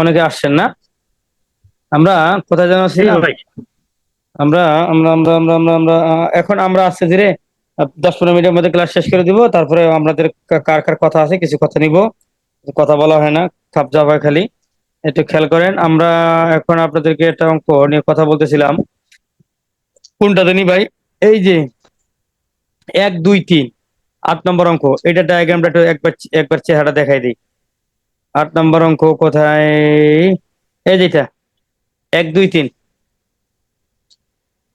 অনেকে আসছেন না। আমরা কোথায় যেন ছিলাম আমরা আমরা আমরা আমরা আমরা আমরা এখন আমরা আসতে ধীরে দশ পনেরো মিনিটের মধ্যে ক্লাস শেষ করে দিব। তারপরে আমাদের কার কার কথা আছে কিছু কথা নিব। কথা বলা হয় না খাপ যাওয়া হয় খালি। একটু খেয়াল করেন আমরা এখন আপনাদেরকে একটা অঙ্ক নিয়ে কথা বলতেছিলাম। কোনটা জানি ভাই? এই যে এক দুই তিন আট নম্বর অঙ্ক এটা ডায়াগ্রামটা একটু একবার একবার চেহারা দেখাই দিই। আট নম্বর অঙ্ক কোথায়? এই যেটা, এক, দুই, তিন।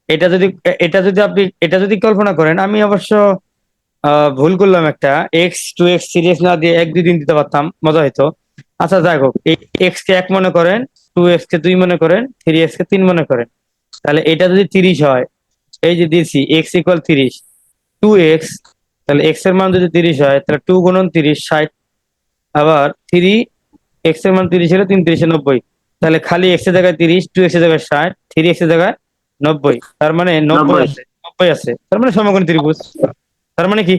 এটা যদি এটা যদি আপনি, এটা যদি কল্পনা করেন, আমি অবশ্য ভুল করলাম একটা। এক্স টু এক্স সিরিয়াস না দিয়ে এক, দুই দিন দিতে পারতাম, মজা হইতো। আচ্ছা যাই হোক এক্স কে এক মনে করেন টু এক্স কে দুই মনে করেন থ্রি এক্স কে তিন মনে করেন। তাহলে এটা যদি তিরিশ হয়, এই যে দিয়েছি এক্স ইকুয়াল তিরিশ টু এক্স তাহলে এক্সের মান যদি তিরিশ হয়, তাহলে টু গুণন তিরিশ, ষাট। আবার থ্রি এক্সের মান তিরিশ হলে তিন তিরিশে নব্বই। তাহলে খালি এক্সের জায়গায় তিরিশ টু এক্সের জায়গায় ষাট থ্রি এক্সের জায়গায় নব্বই। তার মানে নব্বই। আছে নব্বই আছে। তার মানে সমকোণী ত্রিভুজ। তার মানে কি?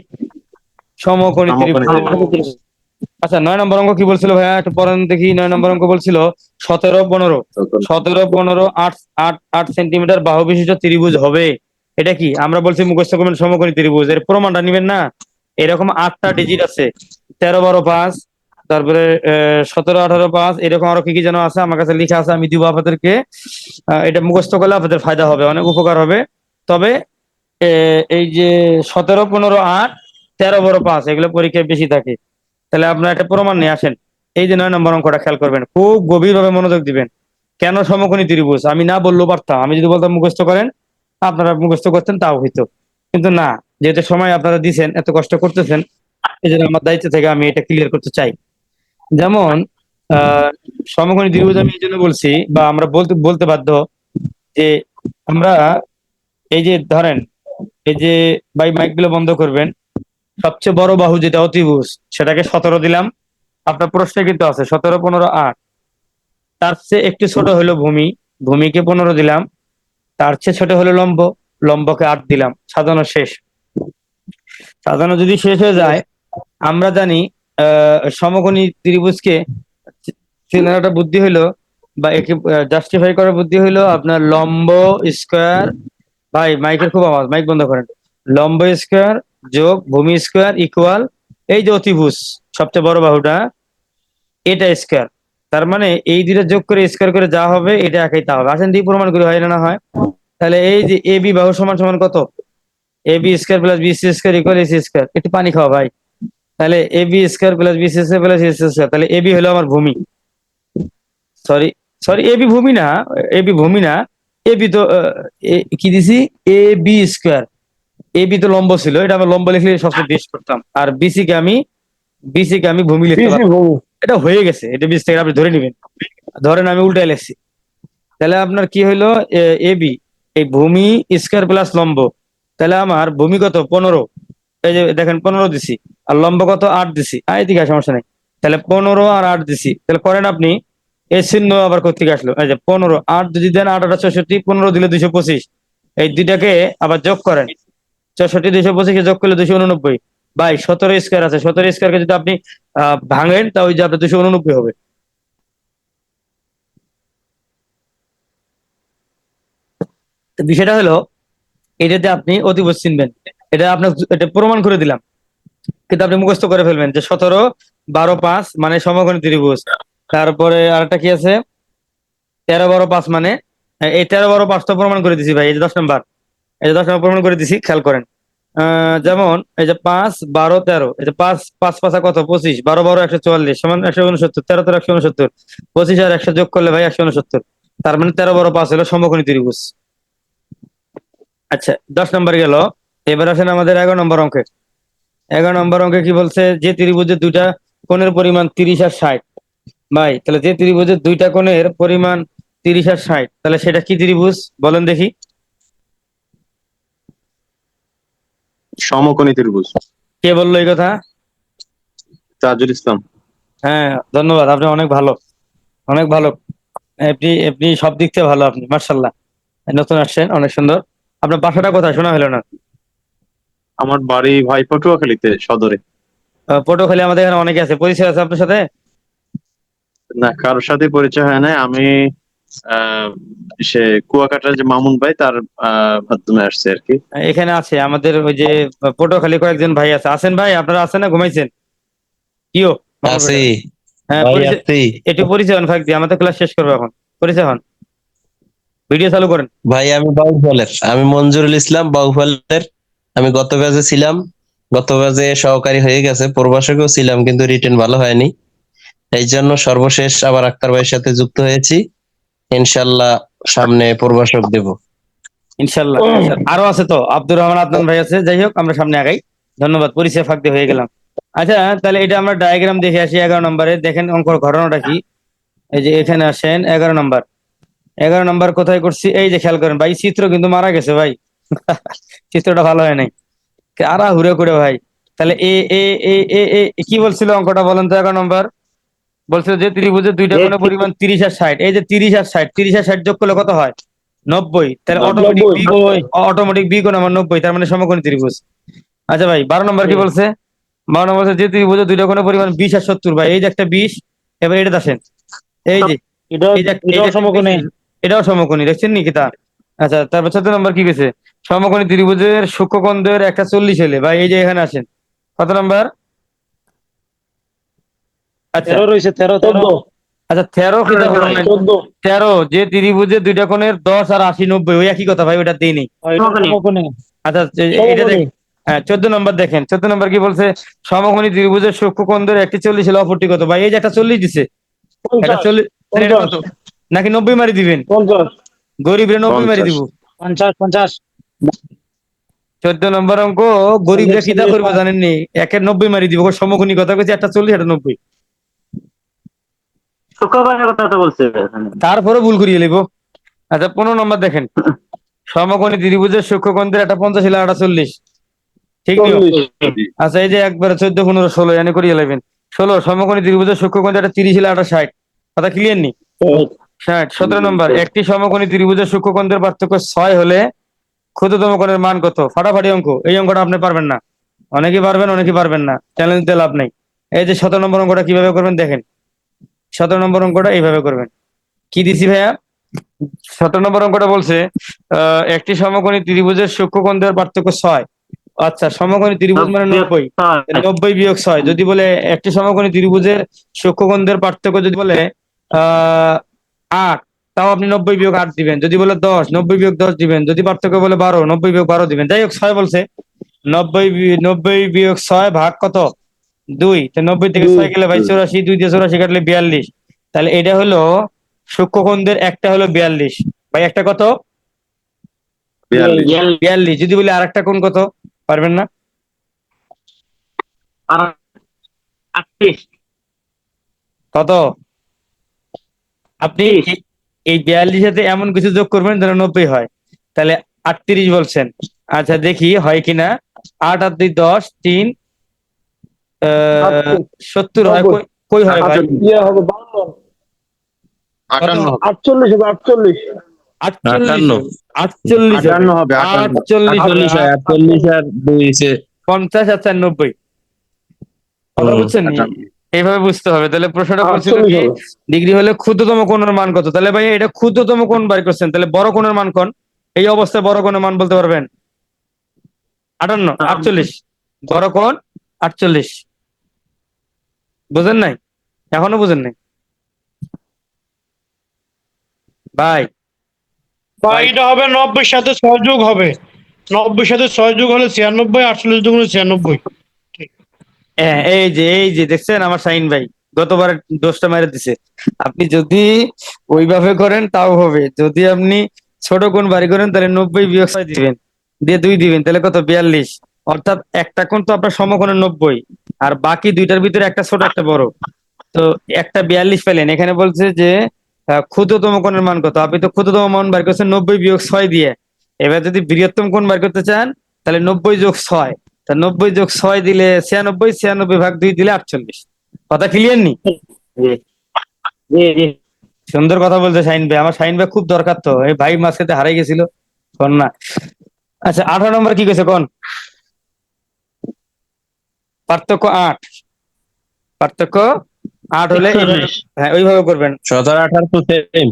সমকোণী ত্রিভুজ। আচ্ছা নয় নম্বর অঙ্ক কি বলছিল ভাইয়া? একটু পড়েন দেখি নয় নম্বর অঙ্ক বলছিল সতেরো পনেরো। সতেরো। পনেরো আট আট আট সেন্টিমিটার বাহু বিশিষ্ট ত্রিভুজ হবে। এটা কি? আমরা বলছি মুখস্থ করবেন সমকোণী ত্রিভুজ। এর প্রমাণটা নিবেন না? এরকম আটটা ডিজিট আছে। তেরো বারো পাঁচ তারপরে সতেরো, আঠারো, পাঁচ, এরকম আরও কি কি যেন আছে আমার কাছে লিখা আছে, আমি দিব আপনাদেরকে। এটা মুখস্থ করলে আপনাদের ফায়দা হবে, অনেক উপকার হবে। তবে এই যে সতেরো, পনেরো, আট, তেরো বারো পাঁচ, এগুলো পরীক্ষায় বেশি থাকে। তাহলে আপনার একটা প্রমাণ নিয়ে আসেন। এই যে নয় নম্বর অঙ্কটা খেয়াল করবেন, খুব গভীরভাবে মনোযোগ দিবেন। কেন সমকোণী ত্রিভুজ? আমি না বললেও পারতাম আমি যদি বলতাম মুখস্থ করেন, আপনারা মুখস্থ করতেন, তাও হইতো। কিন্তু না, যেহেতু সময় আপনারা দিছেন, এত কষ্ট করতেছেন, এই জন্য আমার দায়িত্ব থেকে আমি এটা ক্লিয়ার করতে চাই। যেমন সমকোণী ত্রিভুজ আমি এই জন্য বলছি, বা আমরা বলতে বলতে বাধ্য যে আমরা এই যে ধরেন, এই যে ভাই মাইকগুলো বন্ধ করবেন, সবচেয়ে বড় বাহু যেটা অতিভুজ, সেটাকে সতেরো দিলাম। আপনার প্রশ্নে কিন্তু আছে, সতেরো, পনেরো, আট। তার চেয়ে একটু ছোট হলো ভূমি, ভূমিকে পনেরো দিলাম। তার চেয়ে ছোট হলো লম্ব, লম্বকে আট দিলাম। সাজানো শেষ। সাজানো যদি শেষ হয়ে যায়, আমরা জানি আহ, সমকোণী ত্রিভুজকে চেনার একটা বুদ্ধি হলো বা একে জাস্টিফাই করার বুদ্ধি হলো আপনার লম্ব স্কোয়ার ভাই মাইকের খুব আওয়াজ মাইক বন্ধ করেন। লম্ব স্কোয়ার যোগ ভূমি স্কোয়ার ইকুয়াল এই যে অতিভুজ, সবচেয়ে বড় বাহুটা, এটা স্কোয়ার তার মানে এই দুইটা যোগ করে স্কোয়ার করে যা হবে, এটা একাই তা হবে। আসেন দিয়ে প্রমাণ করি হয় না না হয়। তাহলে এই যে এ বি বাহু সমান সমান কত? A B square plus B C square equal AC square একটু পানি খাওয়া, ভাই। তাহলে A B square plus B C square plus S square তাহলে এ বি হলো আমার ভূমি। সরি সরি এ বি ভূমি না এ বি ভূমি না এ বি তো কি দিছি? A B square. A B তো লম্ব ছিল এটা আমি লম্ব লিখলে সবচেয়ে বেশ করতাম। আর বিসি কে আমি বিসি কে আমি ভূমি লিখতে পারতাম। এটা হয়ে গেছে এটা বিশ থেকে আপনি ধরে নেবেন। ধরেন আমি উল্টায় লিখছি। তাহলে আপনার কি হইল? এ বি এই ভূমি স্কোয়ার প্লাস লম্ব। তাহলে আমার ভূমি কত? পনেরো। এই যে দেখেন পনেরো দিছি। আর লম্ব কত? আট দিছি। আয় দিকে সমস্যা নেই। তাহলে পনেরো আর আট দিছি। তাহলে করেন আপনি এই চিহ্ন আবার কোথেকে আসলো? এই যে পনেরো, আট যদি দেন আট, আটা, চৌষট্টি, পনেরো দিলে দুইশো পঁচিশ। এই দুইটাকে আবার যোগ করেন। চৌষট্টি, দুইশো পঁচিশে যোগ করলে দুইশো উননব্বই। বাই সতেরো স্কোয়ার আছে। সতেরো স্কোয়ারকে যদি আপনি ভাঙেন তা ওই যে আপনার দুশো উননব্বই হবে। বিষয়টা হলো, এটাতে আপনি অতিভুজ চিনবেন। এটা আপনার, এটা প্রমাণ করে দিলাম। কিন্তু আপনি মুখস্থ করে ফেলবেন যে সতেরো, বারো, পাঁচ মানে সমকোণী ত্রিভুজ। তারপরে আরেকটা কি আছে? তেরো, বারো, পাঁচ মানে এই তেরো, বারো, পাঁচ তো প্রমাণ করে দিছি ভাই, এই যে দশ নম্বর। এই যে দশ নম্বর প্রমাণ করে দিছি, খেয়াল করেন। যেমন, এই যে পাঁচ, বারো, তেরো, এই যে পাঁচ পাঁচ, পাঁচা, কত? পঁচিশ, বারো বারো, একশো চুয়াল্লিশ, সমান একশো উনসত্তর, তেরো তেরো, একশো উনসত্তর। পঁচিশ আর একশো যোগ করলে ভাই একশো উনসত্তর। তার মানে তেরো, বারো, পাঁচ হলো সমকোণী ত্রিভুজ। আচ্ছা দশ নম্বর গেল। এবার আসেন আমাদের এগারো নম্বর অঙ্কে এগারো নম্বর অঙ্কে কি বলছে? যে ত্রিভুজের দুইটা কোণের পরিমাণ তিরিশ আর ষাট। ভাই তাহলে যে ত্রিভুজের দুইটা কোণের পরিমাণ তিরিশ আর ষাট তাহলে সেটা কি ত্রিভুজ? বলেন দেখি। সমকোণী ত্রিভুজ। কে বলল এই কথা? তাজুল ইসলাম। হ্যাঁ ধন্যবাদ আপনি অনেক ভালো অনেক ভালো। আপনি আপনি সব দিক থেকে ভালো আপনি মার্শাল্লাহ নতুন আসছেন অনেক সুন্দর। আপনার বাসাটা কোথায়? শোনা হলো না। আমার বাড়ি ভাই পটুয়াখালীতে সদরে। আহ, পটুয়াখালী আমাদের এখানে অনেকে আছে। পরিচয় আছে আপনার সাথে? না কারোর সাথে পরিচয় হয় নাই। আমি আহ, সে কুয়াকাটার যে মামুন ভাই তার আহ, মাধ্যমে আসছে আর কি। এখানে আছে। আমাদের ওই যে পটুয়াখালী কয়েকজন ভাই আছে। আছেন ভাই আপনারা আছেন না? ঘুমাইছেন? কিও? আছি। হ্যাঁ একটু পরিচয় হন ফাঁক দিয়ে আমাদের ক্লাস শেষ করব এখন। পরিচয় হন। ভিডিও চালু করেন। ভাই আমি বাউফলের। আমি মঞ্জুরুল ইসলাম বাউফলের। আমি গত কাজে ছিলাম গত কাজে সহকারী হয়ে গেছে প্রবাসকেও ছিলাম কিন্তু রিটেন ভালো হয়নি। এই জন্য সর্বশেষ আবার আক্তার ভাইয়ের সাথে যুক্ত হয়েছি। ইনশাল্লাহ সামনে প্রবাসক দেব। ইনশাল্লাহ আরও আছে তো আব্দুর রহমান আদনান ভাই আছে যাই হোক আমরা সামনে আগাই। ধন্যবাদ পরিচয় ফাঁক দিয়ে হয়ে গেলাম। আচ্ছা তাহলে এটা আমরা ডায়াগ্রাম দেখে আসি এগারো নম্বরে। দেখেন অঙ্কর ঘটনাটা কি? এই যে এখানে আসেন এগারো নম্বর। এগারো নম্বর কোথায় করছি? এই যে খেয়াল করেন ভাই চিত্র কিন্তু মারা গেছে ভাই। চিত্রটা ভালো হয় নাই। আরা হুড়ে করে ভাই। তাহলে এ এ এ এ এ কি বলছিল অঙ্কটা বলেন তো এগারো নম্বর? বলছিল যে ত্রিভুজের দুইটা কোণের পরিমাণ তিরিশ আর ষাট। এই যে তিরিশ আর ষাট তিরিশ আর ষাট যোগ করলে কত হয়? নব্বই। তাহলে অটোমেটিক বি অটোমেটিক বি কোণ আমার নব্বই তার মানে সমকোণী ত্রিভুজ। আচ্ছা ভাই বারো নম্বর কি বলছে? বারো নম্বর যে ত্রিভুজের দুইটা কোণের পরিমাণ বিশ আর সত্তর ভাই। এই যে একটা বিশ এবার এটা আসেন এই যে এটাও সমকোণী। 20 এটাও সমকোণী। দেখছেন নাকি তা আচ্ছা তারপর চোদ্দ নম্বর কি গেছে সমকোণী ত্রিভুজের সূক্ষ্মকোণদের একটা চল্লিশ হলে ভাই এই যে এখানে আসেন। কত নম্বর? আচ্ছা। তেরো রয়েছে তেরো তেরো। আচ্ছা তেরো যে ত্রিভুজের দুইটা কোণের দশ আর আশি নব্বই ওই একই কথা ভাই ওটা দিই নেই। আচ্ছা এটা হ্যাঁ চোদ্দ নম্বর দেখেন। চোদ্দ নম্বর কি বলছে? সমকোণী ত্রিভুজের সূক্ষ্মকোণদের একটি চল্লিশ হলে অপরটি কত? ভাই এই যে একটা চল্লিশ দিছে। এটা চল্লিশ নাকি নব্বই মারি দিবেন? পঞ্চাশ। গরিবরে নব্বই মারি দিব। পঞ্চাশ পঞ্চাশ। চোদ্দ নম্বর অঙ্ক গরিবরা কি দা করবে জানেননি? একের নব্বই মারি দিব সমকোণী কথা কইছে একটা চল্লিশ একটা নব্বই। তারপরে ভুল করিয়ে লিব। আচ্ছা পনেরো নম্বর দেখেন। সমকোণী ত্রিভুজের সূক্ষ্মকোণদের একটা পঞ্চাশ হলে একটা চল্লিশ। ঠিক আচ্ছা এই যে একবার চোদ্দ পনেরো ষোলো এনে করিয়ে নেবেন ষোলো সমকোণী ত্রিভুজের সূক্ষ্মকোণ একটা তিরিশ হলে একটা ষাট। কথা ক্লিয়ার নি? ষাট সতেরো নম্বর। একটি সমকোণী ত্রিভুজের সূক্ষ্মকোণদের পার্থক্য ছয় হলে ক্ষুদ্রতম কোণের মান কত? ফাটাফাটি অঙ্ক। এই অঙ্কটা আপনি পারবেন না। অনেকে পারবেন অনেকে পারবেন না। চ্যালেঞ্জ দিতে লাভ নেই। এই যে সতেরো নম্বর অঙ্কটা কীভাবে করবেন দেখেন। সতেরো নম্বর অঙ্কটা এইভাবে করবেন। কি দিছি ভাইয়া? সতেরো নম্বর অঙ্কটা বলছে আহ, একটি সমকোণী ত্রিভুজের সূক্ষ্মকোণদের পার্থক্য ছয়। আচ্ছা সমকোণী ত্রিভুজ মানে নব্বই নব্বই। বিয়োগ ছয়। যদি বলে একটি সমকোণী ত্রিভুজের সূক্ষ্মকোণদের পার্থক্য যদি বলে আহ আট তাও আপনি নব্বই বিয়োগ আট দিবেন। যদি বলে দশ নব্বই বিয়োগ দশ দিবেন। যদি পার্থক্য বলে বারো নব্বই বিয়োগ বারো দিবেন। যাই হোক ছয় বলছে। নব্বই নব্বই বিয়োগ ছয় ভাগ কত? দুই। নব্বই থেকে ছয় গেলে ভাই চৌরাশি দুই দিয়ে চৌরাশি কাটলে বিয়াল্লিশ। তাহলে এটা হলো সূক্ষ্মকোণদের একটা হলো বিয়াল্লিশ। ভাই একটা কত? বিয়াল্লিশ। যদি বলি আর একটা কোণ কত? পারবেন না? কত? আপনি এই- এই বিয়াল্লিশেতে এমন কিছু যোগ করবেন যেন নব্বই হয়। তাহলে আটত্রিশ বলছেন। আচ্ছা দেখি হয় কিনা। আট আট দুই দশ তিন আহ, সত্তর হয়। কই- হয় ভাই? ইয়ে আটচল্লিশ হবে আটচল্লিশ। আটচল্লিশ। আটচল্লিশ হবে। আর দুই পঞ্চাশ আর চার নব্বই। বুঝছেন। এইভাবে বুঝতে হবে। তাহলে প্রশ্নটা করছিল কি ডিগ্রি হলে ক্ষুদ্রতম কোণের মান কত? তাহলে ভাই এটা ক্ষুদ্রতম কোণ বার করছেন। তাহলে বড় কোণের মান কোন এই অবস্থায় বড় কোণের মান বলতে পারবেন? আটান্ন আটচল্লিশ। বড় কোণ আটচল্লিশ। বুঝেন নাই? এখনও বুঝেন নাই? ভাই। ভাই এটা হবে নব্বই সাথে ছয় যোগ হবে। নব্বই সাথে ছয় যোগ হলে ছিয়ানব্বই আটচল্লিশ যোগ হলে ছিয়ানব্বই। হ্যাঁ এই যে এই যে, দেখছেন আমার শাহিন ভাই, গতবার দোষটা মেরে দিছে। আপনি যদি ওইভাবে করেন, তাও হবে। যদি আপনি ছোট কোন বাড়ি করেন, তাহলে নব্বই বিয়োগ ছয় দিবেন। দিয়ে দুই দিবেন, তাহলে কত? বিয়াল্লিশ। অর্থাৎ একটা কোণ তো আপনার সমকোণের নব্বই। আর বাকি দুইটার ভিতরে একটা ছোট, একটা বড়। তো একটা বিয়াল্লিশ পেলেন। এখানে বলছে যে ক্ষুদ্রতম কোণের মান কত? আপনি তো ক্ষুদ্রতম মান বার করছেন, নব্বই বিয়োগ ছয় দিয়ে। এবার যদি বৃহত্তম কোণ বার করতে চান, তাহলে নব্বই যোগ ছয়। তা নব্বই যোগ ছয় দিলে ছিয়ানব্বই ছিয়ানব্বই ভাগ দুই দিলে আটচল্লিশ। কথা ক্লিয়ার নি? সুন্দর কথা বলছে শাহিন ভাই আমার শাহিন ভাই খুব দরকার তো। এই ভাই মাঝখানে হারাই গেছিল কোন না। আচ্ছা আঠারো নম্বর কি কইছে কোন? পার্থক্য আট। পার্থক্য আট হলে হ্যাঁ ওইভাবে করবেন। সতেরো আঠারো তো সেম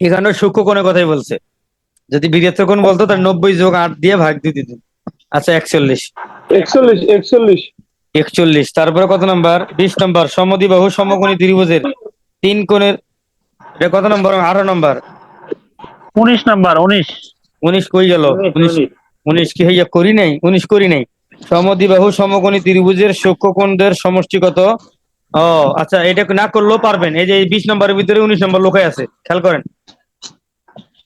এখানে সূক্ষ্ম কোণের কথাই বলছে। যদি বীরত্ব কোণ বলতো তার নব্বই যোগ আট দিয়ে ভাগ দিয়ে দিতেন আচ্ছা একচল্লিশ। একচল্লিশ একচল্লিশ। একচল্লিশ। তারপরে কত নাম্বার? বিশ নাম্বার। সমদ্বিবাহু সমকোণী ত্রিভুজের তিন কোণের এটা কত নম্বর? আঠারো নম্বর। উনিশ নাম্বার উনিশ। উনিশ কই গেল? উনিশ উনিশ। কি হইয়া করি নাই? উনিশ করি নাই। সমদ্বিবাহু সমকোণী ত্রিভুজের সূক্ষ্মকোণদের সমষ্টি কত? ও আচ্ছা এটা না করলেও পারবেন। এই যে এই বিশ নম্বরের ভিতরে উনিশ নম্বর লোকাই আছে। খেয়াল করেন।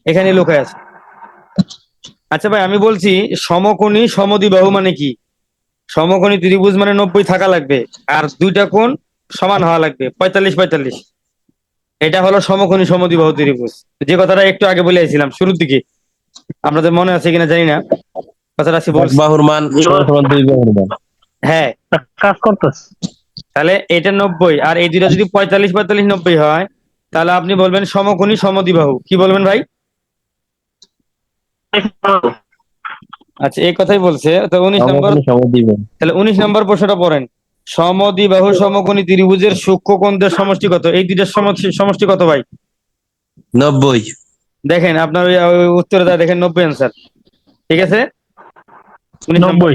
এখানে লোকাই আছে। আচ্ছা ভাই আমি বলছি সমকোণী সমদ্বিবাহু মানে কি? সমকোণী ত্রিভুজ মানে নব্বই থাকা লাগবে আর দুইটা কোণ সমান হওয়া লাগবে পঁয়তাল্লিশ পঁয়তাল্লিশ। এটা হলো সমকোণী সমদ্বিবাহু ত্রিভুজ। যে কথাটা একটু আগে বলে আসছিলাম শুরুর দিকে। আপনাদের মনে আছে কিনা জানি না। কথাটা বাহুর মান সমান সমান দুই বাহুর হ্যাঁ। কাজ করতেছে। তাহলে এটা নব্বই আর এই দুইটা যদি পঁয়তাল্লিশ পঁয়তাল্লিশ নব্বই হয় তাহলে আপনি বলবেন সমকোণী সমদ্বিবাহু কি বলবেন ভাই? আচ্ছা এই কথাই বলছে। তো উনিশ নম্বর তাহলে উনিশ নম্বর প্রশ্নটা পড়েন। সমদ্বিবাহু সমকোণী ত্রিভুজের সূক্ষ্মকোণদের সমষ্টি কত? এই দুইটার সমষ্টি- কত ভাই? নব্বই। দেখেন আপনার উত্তরে দেয় দেখেন নব্বই অ্যান্সার ঠিক আছে? নব্বই।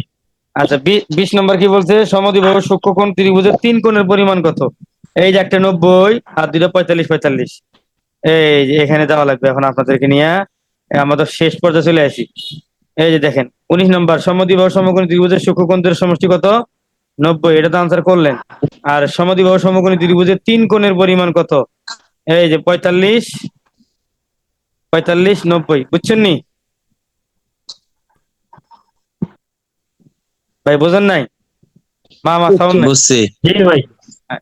আচ্ছা বিশ নম্বর কি বলছে? সমদ্বিবাহু সূক্ষ্মকোণ ত্রিভুজের তিন কোণের পরিমাণ কত? এই যে একটা নব্বই আর দুইটা পঁয়তাল্লিশ পঁয়তাল্লিশ। এই যে এখানে যাওয়া লাগবে এখন আপনাদেরকে নিয়ে। আমাদের শেষ পর্যায়ে চলে আসি। এই যে দেখেন উনিশ নম্বর সমদ্বিবাহু সমকোণী ত্রিভুজের সূক্ষ্মকোণদের সমষ্টি কত? নব্বই এটা তো আনসার করলেন। আর সমদ্বিবাহু সমকোণী ত্রিভুজের তিন কোণের পরিমাণ কত? এই যে পঁয়তাল্লিশ পঁয়তাল্লিশ নব্বই বুঝছেন নি? ভাই বোঝেন নাই? মা মা সাউন্ড বুঝছি।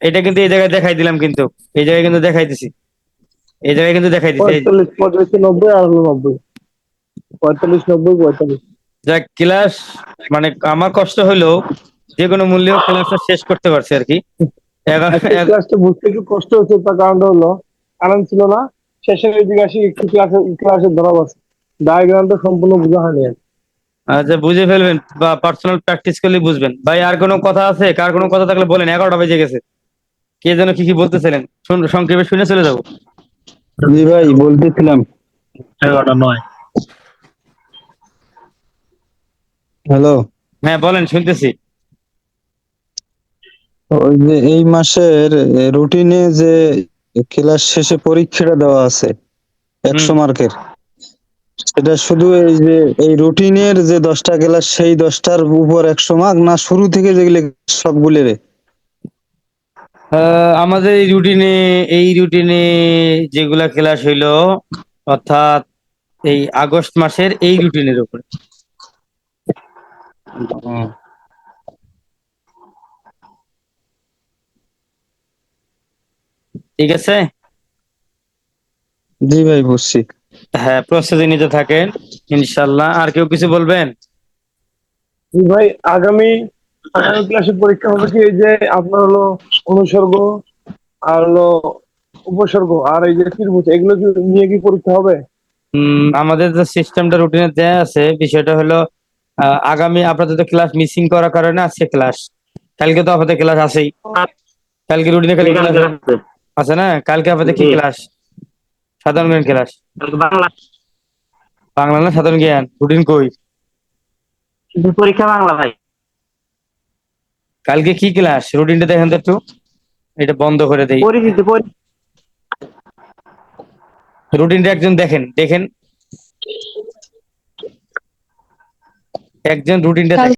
এটা কিন্তু এই জায়গায় দেখাই দিলাম কিন্তু এই জায়গায় কিন্তু দেখাই দিছি এই জায়গায় কিন্তু দেখাই দিছি। এই- পঁয়তাল্লিশ নব্বই আর হলো নব্বই। পঁয়তাল্লিশ নব্বই পঁয়তাল্লিশ। যাক ক্লাস মানে আমার কষ্ট হলেও যে কোনো মূল্যেও ক্লাসটা শেষ করতে পারছি আর কি। ক্লাসটা বুঝতে একটু কষ্ট হচ্ছে তার কারণটা হলো কারণ ছিল না। শেষের দিকে আসি একটু ক্লাসে ক্লাসে ধরা বসে ডায়াগ্রামটা সম্পূর্ণ বোঝা হয়নি আর। আচ্ছা বুঝে ফেলবেন বা পার্সোনাল প্র্যাকটিস করলে বুঝবেন। ভাই আর কোনো কথা আছে? কার কোনো কথা থাকলে বলেন এগারোটা বেজে গেছে। কে যেন কি কি বলতেছিলেন। সংক্ষেপে শুনে চলে যাব। জি ভাই বলতেছিলাম। এগারোটা নয়। হ্যালো। হ্যাঁ বলেন শুনতেছি। ওই যে এই মাসের রুটিনে যে ক্লাস শেষে পরীক্ষাটা দেওয়া আছে একশো মার্কের সেটা শুধু এই যে এই রুটিনের যে দশটা ক্লাস সেই দশটার উপর একশো মার্ক না শুরু থেকে যেগুলো সবগুলো রে আমাদের এই রুটিনে এই রুটিনে যেগুলা ক্লাস হইল অর্থাৎ এই আগস্ট মাসের এই রুটিনের উপরে। ঠিক আছে? জি ভাই বুঝছি। হ্যাঁ প্রস্তুতি নিতে থাকেন ইনশাল্লাহ। আর কেউ কিছু বলবেন? জি ভাই আগামী আগামী ক্লাসে পরীক্ষা হবে কি যে আপনার হলো অনুসর্গ আর হলো উপসর্গ আর এই যে ত্রিভুজ এগুলো কি নিয়ে কি পরীক্ষা হবে? আমাদের যে সিস্টেমটা রুটিনে দেয়া আছে বিষয়টা হলো আগামী আপনাদের তো ক্লাস মিসিং করার কারণে আজকে ক্লাস কালকে তো আপনাদের ক্লাস আছেই। কালকে রুটিনে খালি ক্লাস আছে। না? কালকে আপনাদের কি ক্লাস সাধারণ জ্ঞান ক্লাস বাংলা। বাংলা না সাধারণ জ্ঞান? রুটিন কই? পরীক্ষা বাংলা ভাই। কালকে কি ক্লাস রুটিনটা দেখেন তো একটু। এটা বন্ধ করে দেই। পরিচিতি রুটিনটা একজন দেখেন দেখেন। একজন রুটিনটা